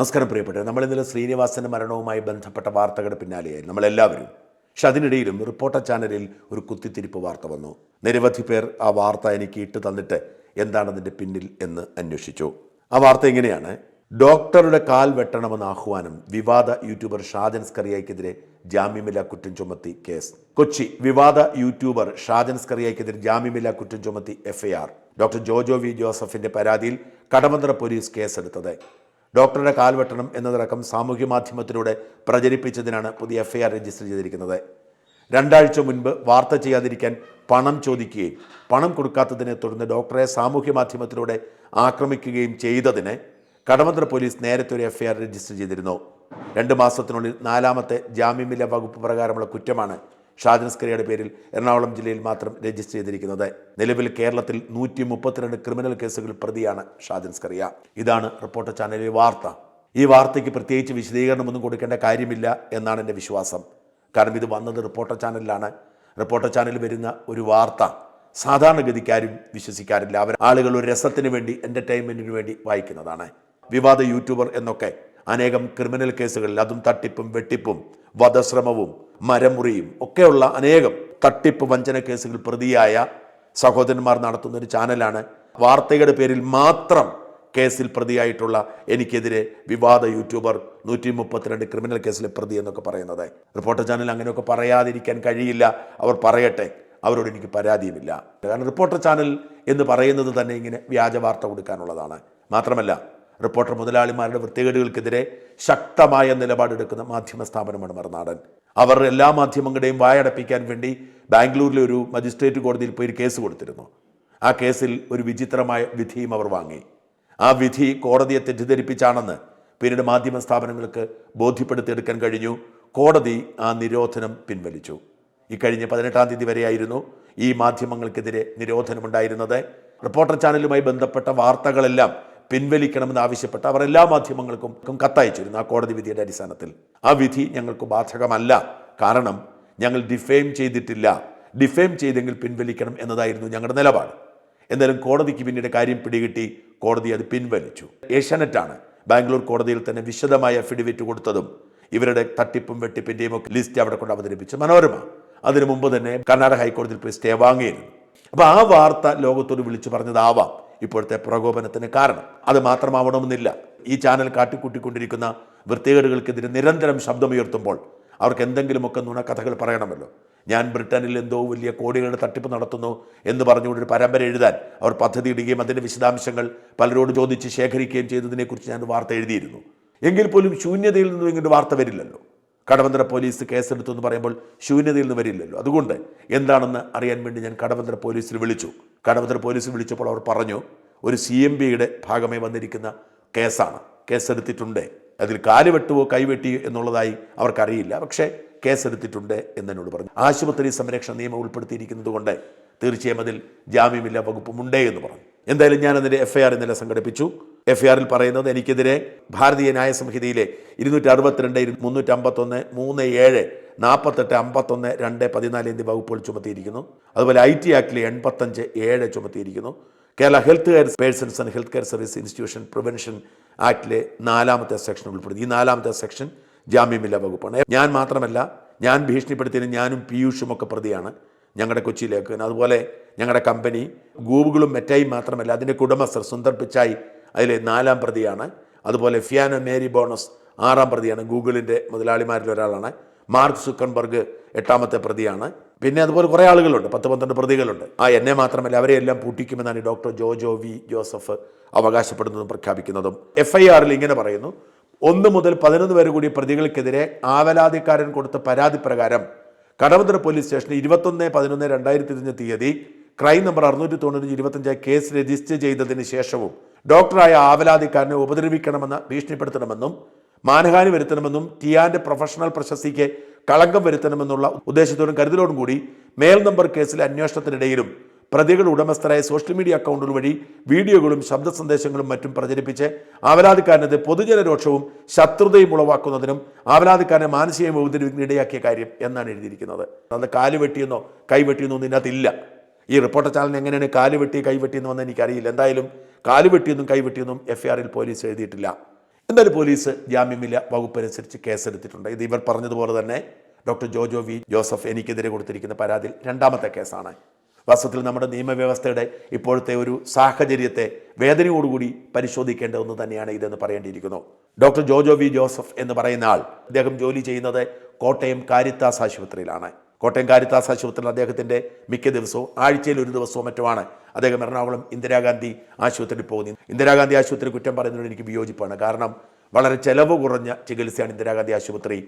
നമസ്കാരം പ്രിയപ്പെട്ടത് നമ്മൾ ഇന്നലെ ശ്രീനിവാസന്റെ മരണവുമായി ബന്ധപ്പെട്ട വാർത്തകളുടെ പിന്നാലെയായി നമ്മളെല്ലാവരും. പക്ഷെ അതിനിടയിലും റിപ്പോർട്ടർ ചാനലിൽ ഒരു കുത്തിത്തിരിപ്പ് വാർത്ത വന്നു. നിരവധി പേർ ആ വാർത്ത എനിക്ക് ഇട്ട് തന്നിട്ട് എന്താണ് അതിന്റെ പിന്നിൽ എന്ന് അന്വേഷിച്ചു. ആ വാർത്ത എങ്ങനെയാണ്? ഡോക്ടറുടെ കാൽ വെട്ടണമെന്ന ആഹ്വാനം വിവാദ യൂട്യൂബർ ഷാജൻ സ്കറിയയ്ക്കെതിരെ ജാമ്യമില്ലാ കുറ്റം ചുമത്തി കേസ്. കൊച്ചി വിവാദ യൂട്യൂബർ ഷാജൻ സ്കറിയയ്ക്കെതിരെ ജാമ്യമില്ലാ കുറ്റം ചുമത്തി എഫ്ഐആർ. ഡോക്ടർ ജോജോ വി ജോസഫിന്റെ പരാതിയിൽ കടമന്ത്ര പോലീസ് കേസെടുത്തത്. ഡോക്ടറുടെ കാൽ വെട്ടണം എന്നതടക്കം സാമൂഹ്യ മാധ്യമത്തിലൂടെ പ്രചരിപ്പിച്ചതിനാണ് പുതിയ എഫ്ഐആർ രജിസ്റ്റർ ചെയ്തിരിക്കുന്നത്. രണ്ടാഴ്ച മുൻപ് വാർത്ത ചെയ്യാതിരിക്കാൻ പണം ചോദിക്കുകയും പണം കൊടുക്കാത്തതിനെ തുടർന്ന് ഡോക്ടറെ സാമൂഹ്യ മാധ്യമത്തിലൂടെ ആക്രമിക്കുകയും ചെയ്തതിന് കടമന്ത്ര പോലീസ് നേരത്തെ ഒരു എഫ്ഐആർ രജിസ്റ്റർ ചെയ്തിരുന്നു. രണ്ട് മാസത്തിനുള്ളിൽ നാലാമത്തെ ജാമ്യമില്ല വകുപ്പ് പ്രകാരമുള്ള കുറ്റമാണ് ഷാജൻ സ്കറിയയുടെ പേരിൽ എറണാകുളം ജില്ലയിൽ മാത്രം രജിസ്റ്റർ ചെയ്തിരിക്കുന്നത്. നിലവിൽ കേരളത്തിൽ നൂറ്റി മുപ്പത്തിരണ്ട് ക്രിമിനൽ കേസുകൾ പ്രതിയാണ് ഷാജൻ സ്കറിയ ഇതാണ് റിപ്പോർട്ടർ ചാനലിലെ വാർത്ത. ഈ വാർത്തയ്ക്ക് പ്രത്യേകിച്ച് വിശദീകരണമൊന്നും കൊടുക്കേണ്ട കാര്യമില്ല എന്നാണ് എന്റെ വിശ്വാസം. കാരണം ഇത് വന്നത് റിപ്പോർട്ടർ ചാനലിലാണ്. റിപ്പോർട്ടർ ചാനലിൽ വരുന്ന ഒരു വാർത്ത. സാധാരണഗതിക്കാരും വിശ്വസിക്കാറില്ല. അവർ ആളുകൾ ഒരു രസത്തിന് വേണ്ടി എന്റർടൈൻമെന്റിന് വേണ്ടി വായിക്കുന്നതാണ്. വിവാദ യൂട്യൂബർ എന്നൊക്കെ അനേകം ക്രിമിനൽ കേസുകളിൽ അതും തട്ടിപ്പും വെട്ടിപ്പും വധശ്രമവും മരമുറിയും ഒക്കെയുള്ള അനേകം തട്ടിപ്പ് വഞ്ചന കേസുകൾ പ്രതിയായ സഹോദരന്മാർ നടത്തുന്ന ഒരു ചാനലാണ്. വാർത്തയുടെ പേരിൽ മാത്രം കേസിൽ പ്രതിയായിട്ടുള്ള എനിക്കെതിരെ വിവാദ യൂട്യൂബർ നൂറ്റി മുപ്പത്തിരണ്ട് ക്രിമിനൽ കേസിലെ പ്രതി എന്നൊക്കെ പറയുന്നത്. റിപ്പോർട്ടർ ചാനൽ അങ്ങനെയൊക്കെ പറയാതിരിക്കാൻ കഴിയില്ല. അവർ പറയട്ടെ. അവരോട് എനിക്ക് പരാതിയുമില്ല. കാരണം റിപ്പോർട്ടർ ചാനൽ എന്ന് പറയുന്നത് തന്നെ ഇങ്ങനെ വ്യാജ വാർത്ത കൊടുക്കാനുള്ളതാണ്. മാത്രമല്ല റിപ്പോർട്ടർ മുതലാളിമാരുടെ വൃത്തികേടുകൾക്കെതിരെ ശക്തമായ നിലപാടെടുക്കുന്ന മാധ്യമ സ്ഥാപനമാണ് മറുനാടൻ. അവർ എല്ലാ മാധ്യമങ്ങളുടെയും വായടപ്പിക്കാൻ വേണ്ടി ബാംഗ്ലൂരിലെ ഒരു മജിസ്ട്രേറ്റ് കോടതിയിൽ പോയി ഒരു കേസ് കൊടുത്തിരുന്നു. ആ കേസിൽ ഒരു വിചിത്രമായ വിധിയും അവർ വാങ്ങി. ആ വിധി കോടതിയെ തെറ്റിദ്ധരിപ്പിച്ചാണെന്ന് പിന്നീട് മാധ്യമ സ്ഥാപനങ്ങൾക്ക് ബോധ്യപ്പെടുത്തിയെടുക്കാൻ കഴിഞ്ഞു. കോടതി ആ നിരോധനം പിൻവലിച്ചു. ഇക്കഴിഞ്ഞ പതിനെട്ടാം തീയതി വരെയായിരുന്നു ഈ മാധ്യമങ്ങൾക്കെതിരെ നിരോധനമുണ്ടായിരുന്നത്. റിപ്പോർട്ടർ ചാനലുമായി ബന്ധപ്പെട്ട വാർത്തകളെല്ലാം പിൻവലിക്കണമെന്ന് ആവശ്യപ്പെട്ട് അവർ എല്ലാ മാധ്യമങ്ങൾക്കും കത്തയച്ചിരുന്നു ആ കോടതി വിധിയുടെ അടിസ്ഥാനത്തിൽ. ആ വിധി ഞങ്ങൾക്ക് ബാധകമല്ല. കാരണം ഞങ്ങൾ ഡിഫെയിം ചെയ്തിട്ടില്ല. ഡിഫെയിം ചെയ്തെങ്കിൽ പിൻവലിക്കണം എന്നതായിരുന്നു ഞങ്ങളുടെ നിലപാട്. എന്നാലും കോടതിക്ക് പിന്നീട് കാര്യം പിടികിട്ടി. കോടതി അത് പിൻവലിച്ചു. ഏഷ്യാനെറ്റാണ് ബാംഗ്ലൂർ കോടതിയിൽ തന്നെ വിശദമായ അഫിഡവിറ്റ് കൊടുത്തതും ഇവരുടെ തട്ടിപ്പും വെട്ടിപ്പിന്റെയും ഒക്കെ ലിസ്റ്റ് അവിടെ കൊണ്ട് അവതരിപ്പിച്ചു മനോരമ. അതിനു മുമ്പ് തന്നെ കർണാടക ഹൈക്കോടതിയിൽ പോയി സ്റ്റേ വാങ്ങിയിരുന്നു. അപ്പോൾ ആ വാർത്ത ലോകത്തോട് വിളിച്ചു പറഞ്ഞതാവാം. ഇപ്പോഴത്തെ പ്രകോപനത്തിന് കാരണം. അത് മാത്രമാവണമെന്നില്ല. ഈ ചാനൽ കാട്ടിക്കൂട്ടിക്കൊണ്ടിരിക്കുന്ന വൃത്തികേടുകൾക്കെതിരെ നിരന്തരം ശബ്ദമുയർത്തുമ്പോൾ അവർക്ക് എന്തെങ്കിലുമൊക്കെ നുണക്കഥകൾ പറയണമല്ലോ. ഞാൻ ബ്രിട്ടനിൽ എന്തോ വലിയ കോടികളുടെ തട്ടിപ്പ് നടത്തുന്നു എന്ന് പറഞ്ഞുകൊണ്ട് ഒരു പരമ്പര എഴുതാൻ അവർ പദ്ധതി ഇടുകയും അതിന്റെ വിശദാംശങ്ങൾ പലരോട് ചോദിച്ച് ശേഖരിക്കുകയും ചെയ്തതിനെക്കുറിച്ച് ഞാൻ വാർത്ത എഴുതിയിരുന്നു. എങ്കിൽ പോലും ശൂന്യതയിൽ നിന്നും ഇങ്ങനൊരു വാർത്ത വരില്ലല്ലോ. കടവന്തര പോലീസ് കേസെടുത്തു എന്ന് പറയുമ്പോൾ ശൂന്യതയിൽ നിന്ന് വരില്ലല്ലോ. അതുകൊണ്ട് എന്താണെന്ന് അറിയാൻ വേണ്ടി ഞാൻ കടവന്ത്ര പോലീസിൽ വിളിച്ചു. കടവന്തര പോലീസ് വിളിച്ചപ്പോൾ അവർ പറഞ്ഞു ഒരു സി എം ബിയുടെ ഭാഗമായി വന്നിരിക്കുന്ന കേസാണ്. കേസെടുത്തിട്ടുണ്ട്. അതിൽ കാൽ വെട്ടുവോ കൈവെട്ടിയോ എന്നുള്ളതായി അവർക്കറിയില്ല. പക്ഷേ കേസെടുത്തിട്ടുണ്ട് എന്നോട് പറഞ്ഞു. ആശുപത്രി സംരക്ഷണ നിയമം ഉൾപ്പെടുത്തിയിരിക്കുന്നത് കൊണ്ട് തീർച്ചയായും അതിൽ ജാമ്യമില്ല വകുപ്പുമുണ്ടേ എന്ന് പറഞ്ഞു. എന്തായാലും ഞാൻ അതിന്റെ എഫ് ഐ ആർ ഇന്നലെ സംഘടിപ്പിച്ചു. എഫ് ഐ ആറിൽ പറയുന്നത് എനിക്കെതിരെ ഭാരതീയ ന്യായ സംഹിതയിലെ ഇരുന്നൂറ്റി അറുപത്തിരണ്ട് മുന്നൂറ്റി അമ്പത്തൊന്ന് മൂന്ന് ഏഴ് നാൽപ്പത്തെട്ട് അമ്പത്തൊന്ന് രണ്ട് പതിനാല് എന്നീ വകുപ്പുകൾ ചുമത്തിയിരിക്കുന്നു. അതുപോലെ ഐ ടി ആക്ടിലെ എൺപത്തഞ്ച് ഏഴ് ചുമത്തിയിരിക്കുന്നു. Kerala health care persons and health care service institution prevention ആക്ടിലെ നാലാമത്തെ സെക്ഷൻ ഉൾപ്പെടുന്നു. ഈ നാലാമത്തെ സെക്ഷൻ ജാമ്യമില്ല വകുപ്പാണ്. ഞാൻ മാത്രമല്ല ഞാൻ ഭീഷണിപ്പെടുത്തിയതിന് ഞാനും പീയൂഷും ഒക്കെ പ്രതിയാണ് ഞങ്ങളുടെ കൊച്ചിയിലേക്ക്. അതുപോലെ ഞങ്ങളുടെ കമ്പനി ഗൂഗിളും മെറ്റായും മാത്രമല്ല അതിന്റെ ഉടമസ്ഥർ സുന്ദർ പിച്ചായി അതിലെ നാലാം പ്രതിയാണ്. അതുപോലെ ഫിയാനോ മേരി ബോണസ് ആറാം പ്രതിയാണ്. ഗൂഗിളിന്റെ മുതലാളിമാരിൽ ഒരാളാണ് മാർക്ക് സുക്കൻബർഗ് എട്ടാമത്തെ പ്രതിയാണ്. പിന്നെ അതുപോലെ കുറേ ആളുകളുണ്ട്. പത്ത് പന്ത്രണ്ട് പ്രതികളുണ്ട്. ആ എന്നെ മാത്രമല്ല അവരെ എല്ലാം പൂട്ടിക്കുമെന്നാണ് ഡോക്ടർ ജോജോ വി ജോസഫ് അവകാശപ്പെടുന്നതും പ്രഖ്യാപിക്കുന്നതും. എഫ് ഐ ആറിൽ ഇങ്ങനെ പറയുന്നു ഒന്ന് മുതൽ പതിനൊന്ന് വരെ കൂടി പ്രതികൾക്കെതിരെ ആവലാതിക്കാരൻ കൊടുത്ത പരാതി പ്രകാരം കടവന്തര പോലീസ് സ്റ്റേഷനിൽ ഇരുപത്തൊന്ന് പതിനൊന്ന് രണ്ടായിരത്തി ഇരുപത്തഞ്ച് തീയതി ക്രൈം നമ്പർ അറുന്നൂറ്റി തൊണ്ണൂറ്റി ഇരുപത്തഞ്ച് കേസ് രജിസ്റ്റർ ചെയ്തതിന് ശേഷവും ഡോക്ടറായ ആവലാതിക്കാരനെ ഉപദ്രവിക്കണമെന്ന് ഭീഷണിപ്പെടുത്തണമെന്നും മാനഹാനി വരുത്തണമെന്നും ടിയാന്റെ പ്രൊഫഷണൽ പ്രശസ്തിക്ക് കളങ്കം വരുത്തണമെന്നുള്ള ഉദ്ദേശത്തോടും കരുതലോടും കൂടി മേൽ നമ്പർ കേസിലെ അന്വേഷണത്തിനിടയിലും പ്രതികൾ ഉടമസ്ഥരായ സോഷ്യൽ മീഡിയ അക്കൗണ്ടുകൾ വഴി വീഡിയോകളും ശബ്ദ സന്ദേശങ്ങളും മറ്റും പ്രചരിപ്പിച്ച് ആവലാതിക്കാരനത് പൊതുജനരോക്ഷവും ശത്രുതയും ഉളവാക്കുന്നതിനും ആവലാതിക്കാരനെ മാനസികമായി ഉപദ്രവിക്കുന്നതിന് ഇടയാക്കിയ കാര്യം എന്നാണ് എഴുതിയിരിക്കുന്നത്. അത് കാൽ വെട്ടിയെന്നോ കൈ വെട്ടിയെന്നോ ഒന്നും ഇതിനകത്തില്ല. ഈ റിപ്പോർട്ടർ ചാനലിന് എങ്ങനെയാണ് കാൽ വെട്ടി കൈ വെട്ടിയെന്ന് വന്ന് എനിക്കറിയില്ല. എന്തായാലും കാൽ വെട്ടിയെന്നും കൈ വെട്ടിയെന്നും എഫ് ആറിൽ പോലീസ് എഴുതിയിട്ടില്ല. എന്തായാലും പോലീസ് ജാമ്യമില്ല വകുപ്പനുസരിച്ച് കേസെടുത്തിട്ടുണ്ട്. ഇത് ഇവർ പറഞ്ഞതുപോലെ തന്നെ ഡോക്ടർ ജോജോ വി ജോസഫ് എനിക്കെതിരെ കൊടുത്തിരിക്കുന്ന പരാതിയിൽ രണ്ടാമത്തെ കേസാണ്. വാസ്തവത്തിൽ നമ്മുടെ നിയമവ്യവസ്ഥയുടെ ഇപ്പോഴത്തെ ഒരു സാഹചര്യത്തെ വേദനയോടുകൂടി പരിശോധിക്കേണ്ട ഒന്ന് തന്നെയാണ് ഇതെന്ന് പറയേണ്ടിയിരിക്കുന്നു. ഡോക്ടർ ജോജോ വി ജോസഫ് എന്ന് പറയുന്ന ആൾ അദ്ദേഹം ജോലി ചെയ്യുന്നത് കോട്ടയം കാരിത്താസ് ആശുപത്രിയിലാണ്. കോട്ടയം കാരിത്താസ് ആശുപത്രിയിൽ അദ്ദേഹത്തിന്റെ മിക്ക ദിവസവും ആഴ്ചയിൽ ഒരു ദിവസവും മറ്റുമാണ് അദ്ദേഹം എറണാകുളം ഇന്ദിരാഗാന്ധി ആശുപത്രിയിൽ പോകുന്നത്. ഇന്ദിരാഗാന്ധി ആശുപത്രി കുറ്റം പറയുന്നതിനോട് എനിക്ക് വിയോജിപ്പാണ്. കാരണം വളരെ ചെലവ് കുറഞ്ഞ ചികിത്സയാണ് ഇന്ദിരാഗാന്ധി ആശുപത്രി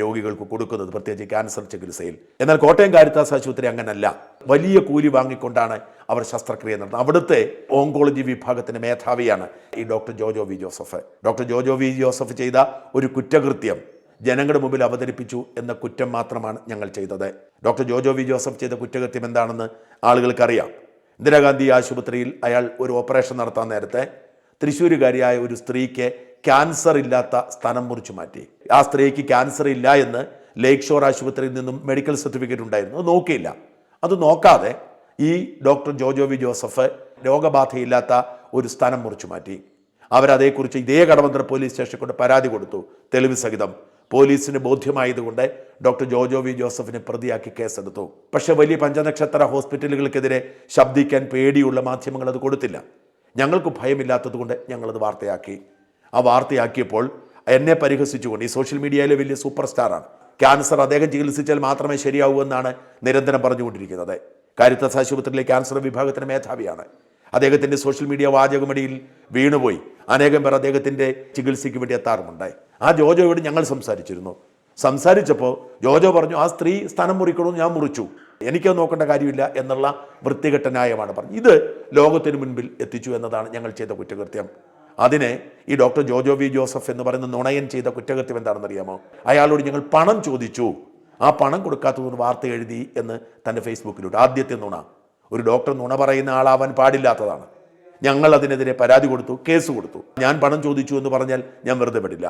രോഗികൾക്ക് കൊടുക്കുന്നത് പ്രത്യേകിച്ച് ക്യാൻസർ ചികിത്സയിൽ. എന്നാൽ കോട്ടയം കാരിത്താസ് ആശുപത്രി അങ്ങനല്ല. വലിയ കൂലി വാങ്ങിക്കൊണ്ടാണ് അവർ ശസ്ത്രക്രിയ നടത്തുന്നത്. അവിടുത്തെ ഓങ്കോളജി വിഭാഗത്തിന്റെ മേധാവിയാണ് ഈ doctor Jojo V Joseph. Doctor Jojo V Joseph ചെയ്ത ഒരു കുറ്റകൃത്യം ജനങ്ങളുടെ മുമ്പിൽ അവതരിപ്പിച്ചു എന്ന കുറ്റം മാത്രമാണ് ഞങ്ങൾ ചെയ്തത്. ഡോക്ടർ ജോജോ വി ജോസഫ് ചെയ്ത കുറ്റകൃത്യം എന്താണെന്ന് ആളുകൾക്കറിയാം. ഇന്ദിരാഗാന്ധി ആശുപത്രിയിൽ അയാൾ ഒരു ഓപ്പറേഷൻ നടത്താൻ നേരത്തെ തൃശ്ശൂരുകാരിയായ ഒരു സ്ത്രീക്ക് ക്യാൻസർ ഇല്ലാത്ത സ്ഥലം മുറിച്ചു മാറ്റി. ആ സ്ത്രീക്ക് ക്യാൻസർ ഇല്ല എന്ന് ലേക്ക് ഷോർ ആശുപത്രിയിൽ നിന്നും മെഡിക്കൽ സർട്ടിഫിക്കറ്റ് ഉണ്ടായിരുന്നു. അത് നോക്കിയില്ല. അത് നോക്കാതെ ഈ ഡോക്ടർ ജോജോ വി ജോസഫ് രോഗബാധയില്ലാത്ത ഒരു സ്ഥലം മുറിച്ചു മാറ്റി. അവരതേക്കുറിച്ച് ഇതേ കടവന്ത്ര പോലീസ് സ്റ്റേഷനിൽ കൊണ്ട് പരാതി കൊടുത്തു. തെളിവ് സഹിതം പോലീസിന് ബോധ്യമായതുകൊണ്ട് ഡോക്ടർ ജോജോ വി ജോസഫിനെ പ്രതിയാക്കി കേസെടുത്തു. പക്ഷേ വലിയ പഞ്ചനക്ഷത്ര ഹോസ്പിറ്റലുകൾക്കെതിരെ ശബ്ദിക്കാൻ പേടിയുള്ള മാധ്യമങ്ങൾ അത് കൊടുത്തില്ല. ഞങ്ങൾക്ക് ഭയമില്ലാത്തതുകൊണ്ട് ഞങ്ങളത് വാർത്തയാക്കി. ആ വാർത്തയാക്കിയപ്പോൾ എന്നെ പരിഹസിച്ചുകൊണ്ട് ഈ സോഷ്യൽ മീഡിയയിലെ വലിയ സൂപ്പർ സ്റ്റാറാണ് ക്യാൻസർ അദ്ദേഹം ചികിത്സിച്ചാൽ മാത്രമേ ശരിയാവൂ എന്നാണ് നിരന്തരം പറഞ്ഞുകൊണ്ടിരിക്കുന്നത്. കാരിത്താസ് ആശുപത്രിയിലെ ക്യാൻസർ വിഭാഗത്തിന് മേധാവിയാണ്. അദ്ദേഹത്തിന്റെ സോഷ്യൽ മീഡിയ വാചകമടിയിൽ വീണുപോയി. അനേകം പേർ അദ്ദേഹത്തിന്റെ ചികിത്സയ്ക്ക് വേണ്ടി എത്താറുമുണ്ടായി. ആ ജോജോയോട് ഞങ്ങൾ സംസാരിച്ചിരുന്നു. സംസാരിച്ചപ്പോൾ ജോജോ പറഞ്ഞു ആ സ്ത്രീ സ്ഥാനം മുറിക്കണമെന്ന് ഞാൻ മുറിച്ചു. എനിക്കത് നോക്കേണ്ട കാര്യമില്ല എന്നുള്ള വൃത്തികെട്ട ന്യായമാണ് പറഞ്ഞു ഇത് ലോകത്തിന് മുൻപിൽ എത്തിച്ചു എന്നതാണ് ഞങ്ങൾ ചെയ്ത കുറ്റകൃത്യം. അതിനെ ഈ ഡോക്ടർ ജോജോ വി ജോസഫ് എന്ന് പറയുന്ന നുണയൻ ചെയ്ത കുറ്റകൃത്യം എന്താണെന്ന് അറിയാമോ അയാളോട് ഞങ്ങൾ പണം ചോദിച്ചു. ആ പണം കൊടുക്കാത്തതൊന്ന് വാർത്ത എഴുതി എന്ന് തന്റെ ഫേസ്ബുക്കിലൂടെ. ആദ്യത്തെ നുണ. ഒരു ഡോക്ടർ നുണ പറയുന്ന ആളാവാൻ പാടില്ലാത്തതാണ്. ഞങ്ങൾ അതിനെതിരെ പരാതി കൊടുത്തു കേസ് കൊടുത്തു. ഞാൻ പണം ചോദിച്ചു എന്ന് പറഞ്ഞാൽ ഞാൻ വെറുതെ പെടില്ല.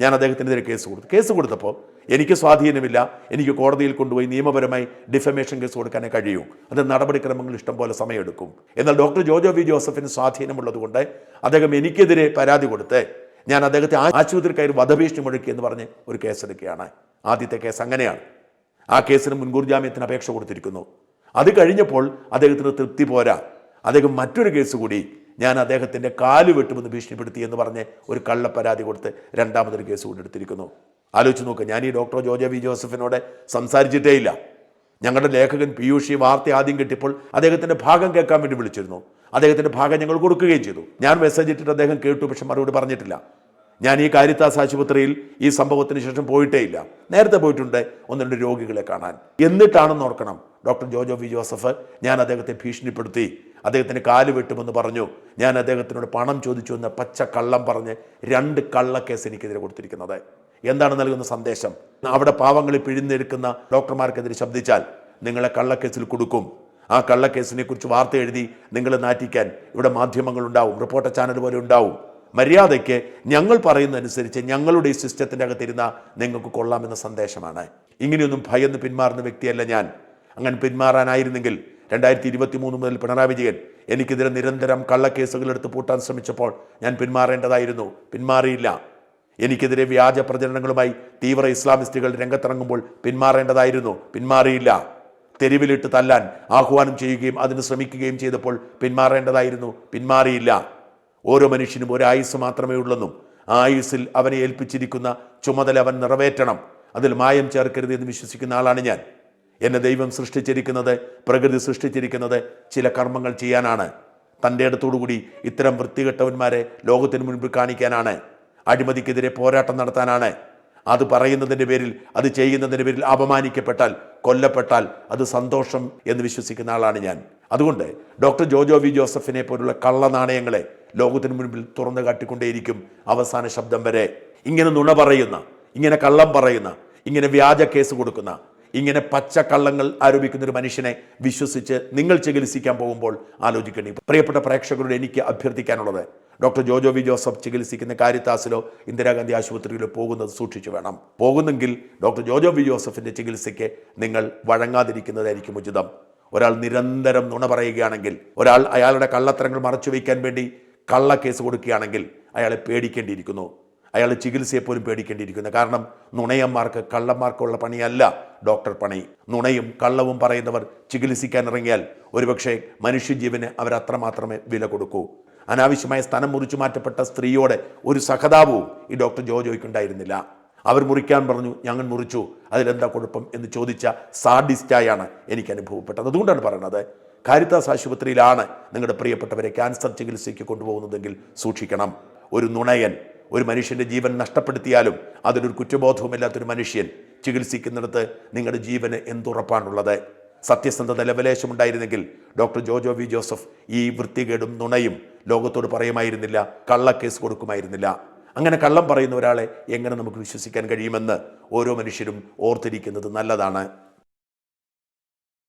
ഞാൻ അദ്ദേഹത്തിനെതിരെ കേസ് കൊടുത്തു. കേസ് കൊടുത്തപ്പോൾ എനിക്ക് സ്വാധീനമില്ല. എനിക്ക് കോടതിയിൽ കൊണ്ടുപോയി നിയമപരമായി ഡിഫമേഷൻ കേസ് കൊടുക്കാനേ കഴിയൂ. അത് നടപടിക്രമങ്ങൾ ഇഷ്ടം പോലെ സമയമെടുക്കും. എന്നാൽ ഡോക്ടർ ജോജോ വി ജോസഫിന് സ്വാധീനമുള്ളതുകൊണ്ട് അദ്ദേഹം എനിക്കെതിരെ പരാതി കൊടുത്ത് ഞാൻ അദ്ദേഹത്തെ ആശുപത്രി കയറി വധഭീഷണി മുഴക്കി എന്ന് പറഞ്ഞ് ഒരു കേസെടുക്കുകയാണ്. ആദ്യത്തെ കേസ് അങ്ങനെയാണ്. ആ കേസിന് മുൻകൂർ ജാമ്യത്തിന് അപേക്ഷ കൊടുത്തിരിക്കുന്നു. അത് കഴിഞ്ഞപ്പോൾ അദ്ദേഹത്തിന് തൃപ്തി പോരാ. അദ്ദേഹം മറ്റൊരു കേസ് കൂടി ഞാൻ അദ്ദേഹത്തിന്റെ കാൽ വെട്ടുമെന്ന് ഭീഷണിപ്പെടുത്തി എന്ന് പറഞ്ഞ് ഒരു കള്ള പരാതി കൊടുത്ത് രണ്ടാമതൊരു കേസ് കൂടി എടുത്തിരിക്കുന്നു. ആലോചിച്ച് നോക്കുക ഞാൻ ഈ ഡോക്ടർ ജോജോ വി ജോസഫിനോട് സംസാരിച്ചിട്ടേ ഇല്ല. ഞങ്ങളുടെ ലേഖകൻ പീയൂഷ് വാർത്ത ആദ്യം കിട്ടിയപ്പോൾ അദ്ദേഹത്തിന്റെ ഭാഗം കേൾക്കാൻ വേണ്ടി വിളിച്ചിരുന്നു. അദ്ദേഹത്തിന്റെ ഭാഗം ഞങ്ങൾ കൊടുക്കുകയും ചെയ്തു. ഞാൻ മെസ്സേജ് ഇട്ടിട്ട് അദ്ദേഹം കേട്ടു പക്ഷെ മറുപടി പറഞ്ഞിട്ടില്ല. ഞാൻ ഈ കാരിത്താസ് ആശുപത്രിയിൽ ഈ സംഭവത്തിന് ശേഷം പോയിട്ടേ ഇല്ല. നേരത്തെ പോയിട്ടുണ്ട്. ഒന്ന് രണ്ട് രോഗികളെ കാണാൻ. എന്നിട്ടാണെന്ന് ഓർക്കണം. ഡോക്ടർ ജോജോ വി ജോസഫ് ഞാൻ അദ്ദേഹത്തെ ഭീഷണിപ്പെടുത്തി. അദ്ദേഹത്തിന് കാൽ വെട്ടുമെന്ന് പറഞ്ഞു. ഞാൻ അദ്ദേഹത്തിനോട് പണം ചോദിച്ചു എന്ന് പച്ച കള്ളം പറഞ്ഞ് രണ്ട് കള്ളക്കേസ് എനിക്കെതിരെ കൊടുത്തിരിക്കുന്നത്. എന്താണ് നൽകുന്ന സന്ദേശം? അവിടെ പാവങ്ങളിൽ പിഴിഞ്ഞെടുക്കുന്ന ഡോക്ടർമാർക്കെതിരെ ശബ്ദിച്ചാൽ നിങ്ങളെ കള്ളക്കേസിൽ കൊടുക്കും. ആ കള്ളക്കേസിനെ കുറിച്ച് വാർത്ത എഴുതി നിങ്ങളെ നാറ്റിക്കാൻ ഇവിടെ മാധ്യമങ്ങൾ ഉണ്ടാവും റിപ്പോർട്ടർ ചാനൽ പോലെ ഉണ്ടാവും. മര്യാദയ്ക്ക് ഞങ്ങൾ പറയുന്നതനുസരിച്ച് ഞങ്ങളുടെ ഈ സിസ്റ്റത്തിന്റെ അകത്തിരുന്ന നിങ്ങൾക്ക് കൊള്ളാമെന്ന സന്ദേശമാണ്. ഇങ്ങനെയൊന്നും ഭയന്ന് പിന്മാറുന്ന വ്യക്തിയല്ല ഞാൻ. അങ്ങനെ പിന്മാറാനായിരുന്നെങ്കിൽ രണ്ടായിരത്തി ഇരുപത്തി മൂന്ന് മുതൽ പിണറായി വിജയൻ എനിക്കെതിരെ നിരന്തരം കള്ളക്കേസുകൾ എടുത്ത് പൂട്ടാൻ ശ്രമിച്ചപ്പോൾ ഞാൻ പിന്മാറേണ്ടതായിരുന്നു. പിന്മാറിയില്ല. എനിക്കെതിരെ വ്യാജ പ്രചരണങ്ങളുമായി തീവ്ര ഇസ്ലാമിസ്റ്റുകൾ രംഗത്തിറങ്ങുമ്പോൾ പിന്മാറേണ്ടതായിരുന്നു. പിന്മാറിയില്ല. തെരുവിലിട്ട് തല്ലാൻ ആഹ്വാനം ചെയ്യുകയും അതിന് ശ്രമിക്കുകയും ചെയ്തപ്പോൾ പിന്മാറേണ്ടതായിരുന്നു. പിന്മാറിയില്ല. ഓരോ മനുഷ്യനും ഒരു ആയുസ് മാത്രമേ ഉള്ളെന്നും ആയുസ്സിൽ അവനെ ഏൽപ്പിച്ചിരിക്കുന്ന ചുമതല അവൻ നിറവേറ്റണം. അതിൽ മായം ചേർക്കരുത് എന്ന് വിശ്വസിക്കുന്ന ആളാണ് ഞാൻ. എന്നെ ദൈവം സൃഷ്ടിച്ചിരിക്കുന്നത് പ്രകൃതി സൃഷ്ടിച്ചിരിക്കുന്നത് ചില കർമ്മങ്ങൾ ചെയ്യാനാണ്. തന്റെ അടുത്തോടുകൂടി ഇത്തരം വൃത്തികെട്ടവന്മാരെ ലോകത്തിന് മുൻപിൽ കാണിക്കാനാണ്. അഴിമതിക്കെതിരെ പോരാട്ടം നടത്താനാണ്. അത് പറയുന്നതിന്റെ പേരിൽ അത് ചെയ്യുന്നതിന്റെ പേരിൽ അപമാനിക്കപ്പെട്ടാൽ കൊല്ലപ്പെട്ടാൽ അത് സന്തോഷം എന്ന് വിശ്വസിക്കുന്ന ആളാണ് ഞാൻ. അതുകൊണ്ട് ഡോക്ടർ ജോജോ വി ജോസഫിനെ പോലുള്ള കള്ളനാണയങ്ങളെ ലോകത്തിന് മുൻപിൽ തുറന്നു കാട്ടിക്കൊണ്ടേയിരിക്കും അവസാന ശബ്ദം വരെ. ഇങ്ങനെ നുണ പറയുന്ന ഇങ്ങനെ കള്ളം പറയുന്ന ഇങ്ങനെ വ്യാജ കേസ് കൊടുക്കുന്ന ഇങ്ങനെ പച്ച കള്ളങ്ങൾ ആരോപിക്കുന്ന ഒരു മനുഷ്യനെ വിശ്വസിച്ച് നിങ്ങൾ ചികിത്സിക്കാൻ പോകുമ്പോൾ ആലോചിക്കണേ പ്രിയപ്പെട്ട പ്രേക്ഷകരോട് എനിക്ക് അഭ്യർത്ഥിക്കാനുള്ളത് ഡോക്ടർ ജോജോ വി ജോസഫ് ചികിത്സിക്കുന്ന കാര്യത്താസിലോ ഇന്ദിരാഗാന്ധി ആശുപത്രിയിലോ പോകുന്നത് സൂക്ഷിച്ചു വേണം. പോകുന്നെങ്കിൽ ഡോക്ടർ ജോജോ വി ജോസഫിന്റെ ചികിത്സയ്ക്ക് നിങ്ങൾ വഴങ്ങാതിരിക്കുന്നതായിരിക്കും ഉചിതം. ഒരാൾ നിരന്തരം നുണ പറയുകയാണെങ്കിൽ ഒരാൾ അയാളുടെ കള്ളത്തരങ്ങൾ മറച്ചു വയ്ക്കാൻ വേണ്ടി കള്ള കേസ് കൊടുക്കുകയാണെങ്കിൽ അയാളെ പേടിക്കേണ്ടിയിരിക്കുന്നു. അയാൾ ചികിത്സയെ പോലും പേടിക്കേണ്ടിയിരിക്കുന്നു. കാരണം നുണയന്മാർക്ക് കള്ളന്മാർക്കുള്ള പണിയല്ല ഡോക്ടർ പണി. നുണയും കള്ളവും പറയുന്നവർ ചികിത്സിക്കാൻ ഇറങ്ങിയാൽ ഒരുപക്ഷെ മനുഷ്യജീവന് അവർ അത്രമാത്രമേ വില കൊടുക്കൂ. അനാവശ്യമായ സ്ഥലം മുറിച്ചു മാറ്റപ്പെട്ട സ്ത്രീയോടെ ഒരു സഹതാപവും ഈ ഡോക്ടർ ജോജോയ്ക്കുണ്ടായിരുന്നില്ല അവർ മുറിക്കാൻ പറഞ്ഞു ഞങ്ങൾ മുറിച്ചു. അതിലെന്താ കുഴപ്പം? എന്ന് ചോദിച്ച സാഡിസ്റ്റായാണ് എനിക്ക് അനുഭവപ്പെട്ടത്. അതുകൊണ്ടാണ് പറയുന്നത് കാരിത്താസ് ആശുപത്രിയിലാണ് നിങ്ങളുടെ പ്രിയപ്പെട്ടവരെ ക്യാൻസർ ചികിത്സയ്ക്ക് കൊണ്ടുപോകുന്നതെങ്കിൽ സൂക്ഷിക്കണം. ഒരു നുണയൻ ഒരു മനുഷ്യന്റെ ജീവൻ നഷ്ടപ്പെടുത്തിയാലും അതിലൊരു കുറ്റബോധവുമില്ലാത്തൊരു മനുഷ്യൻ ചികിത്സിക്കുന്നിടത്ത് നിങ്ങളുടെ ജീവന് എന്തുറപ്പാണുള്ളത്? സത്യസന്ധത ലവലേശമുണ്ടായിരുന്നെങ്കിൽ ഡോക്ടർ ജോജോ വി ജോസഫ് ഈ വൃത്തികേടും നുണയും ലോകത്തോട് പറയുമായിരുന്നില്ല കള്ളക്കേസ് കൊടുക്കുമായിരുന്നില്ല. അങ്ങനെ കള്ളം പറയുന്ന ഒരാളെ എങ്ങനെ നമുക്ക് വിശ്വസിക്കാൻ കഴിയുമെന്ന് ഓരോ മനുഷ്യരും ഓർത്തിരിക്കുന്നത് നല്ലതാണ്.